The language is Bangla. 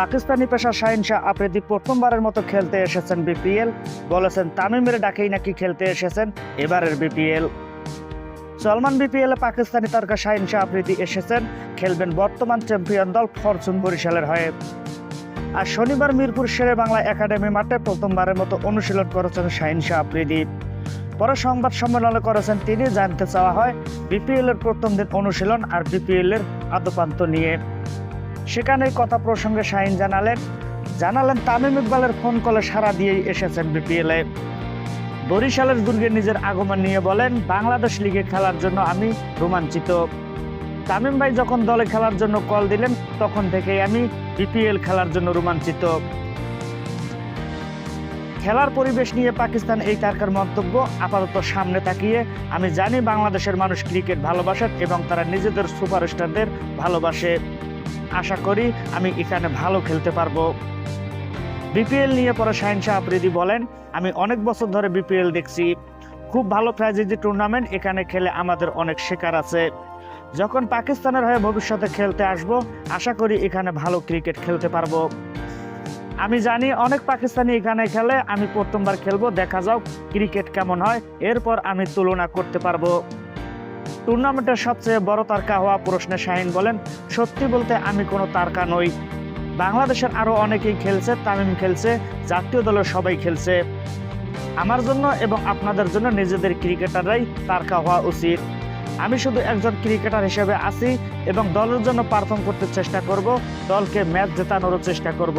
পাকিস্তানি পেশা শাহিন শাহ আফ্রিদি প্রথমবারের মতো খেলতে এসেছেন বিপিএল। বলেছেন, তামিমের ডাকেই নাকি খেলতে এসেছেন এবারের বিপিএল। সলমান বিপিএল পাকিস্তানি তারকা শাহিন শাহ আফ্রিদি এসেছেন, খেলবেন বর্তমান চ্যাম্পিয়ন দল ফরচুন বরিশালের হয়ে। আর শনিবার মিরপুর শেরে বাংলা একাডেমি মাঠে প্রথমবারের মতো অনুশীলন করেছেন শাহিন শাহ আফ্রিদি পরে সংবাদ সম্মেলনে করেছেন তিনি, জানতে চাওয়া হয় বিপিএল এর প্রথম দিন অনুশীলন আর বিপিএল এর আদপান্ত নিয়ে। সেখানে কথা প্রসঙ্গে শাহিন জানালেন জানালেন তামিম ইকবালের ফোন কলে সারা দিয়েই এসেছেন বিপিএল বরিশালের দুর্গে নিজের আগমন নিয়ে বলেন, বাংলাদেশ লিগে খেলার জন্য আমি রোমাঞ্চিত। তামিম ভাই যখন দলে খেলার জন্য কল দিলেন, তখন থেকেই আমি বিপিএল খেলার জন্য রোমাঞ্চিত। খেলার পরিবেশ নিয়ে পাকিস্তান এই তারকার মন্তব্য আপাতত সামনে তাকিয়ে, আমি জানি বাংলাদেশের মানুষ ক্রিকেট ভালোবাসেন এবং তারা নিজেদের সুপারস্টারদের ভালোবাসে। আশা করি আমি এখানে ভালো খেলতে পারব। বিপিএল নিয়ে পরে শাহিন শাহ আফ্রিদি বলেন, আমি অনেক বছর ধরে বিপিএল দেখছি। খুব ভালো ফ্র্যাঞ্চাইজি টুর্নামেন্ট, এখানে খেলে আমাদের অনেক শেখার আছে। যখন পাকিস্তানের হয়ে ভবিষ্যতে খেলতে আসব, আশা করি এখানে ভালো ক্রিকেট খেলতে পারব। আমি জানি অনেক পাকিস্তানি এখানে খেলে, আমি প্রথমবার খেলব, দেখা যাও ক্রিকেট কেমন হয়। এরপর আমি তুলনা করতে পারব। টুর্নামেন্টের সবচেয়ে বড় তারকা হওয়া প্রশ্নে শাহিন বলেন, সত্যি বলতে আমি কোনো তারকা নই। বাংলাদেশের আরও অনেকেই খেলছে, তামিম খেলছে, জাতীয় দলের সবাই খেলছে। আমার জন্য এবং আপনাদের জন্য নিজেদের ক্রিকেটাররাই তারকা হওয়া উচিত। আমি শুধু একজন ক্রিকেটার হিসেবে আছি এবং দলের জন্য পারফর্ম করতে চেষ্টা করব, দলকে ম্যাচ জেতানোরও চেষ্টা করব।